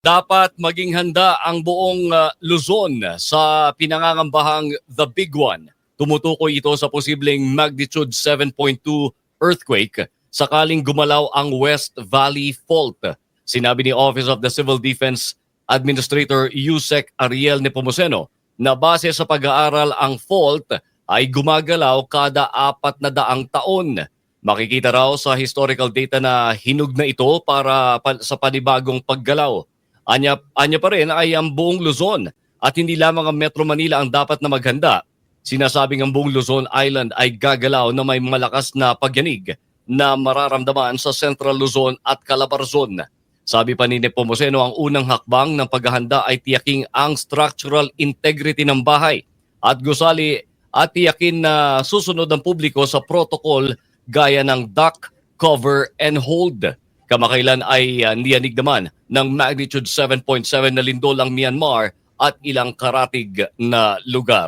Dapat maging handa ang buong uh, Luzon sa pinangangambahang The Big One. Tumutukoy ito sa posibleng magnitude 7.2 earthquake sakaling gumalaw ang West Valley Fault. Sinabi ni Office of the Civil Defense Administrator Yusek Ariel Nepomuceno na base sa pag-aaral ang fault ay gumagalaw kada apat na daang taon. Makikita raw sa historical data na hinug na ito para pa- sa panibagong paggalaw. Anya, anya pa rin ay ang buong Luzon at hindi lamang ang Metro Manila ang dapat na maghanda. Sinasabing ang buong Luzon Island ay gagalaw na may malakas na pagyanig na mararamdaman sa Central Luzon at Calabarzon. Sabi pa ni Nepomuceno, ang unang hakbang ng paghahanda ay tiyaking ang structural integrity ng bahay at gusali at tiyakin na susunod ang publiko sa protocol gaya ng duck, cover, and hold. Kamakailan ay uh, niyanig naman ng magnitude 7.7 na lindol ang Myanmar at ilang karatig na lugar.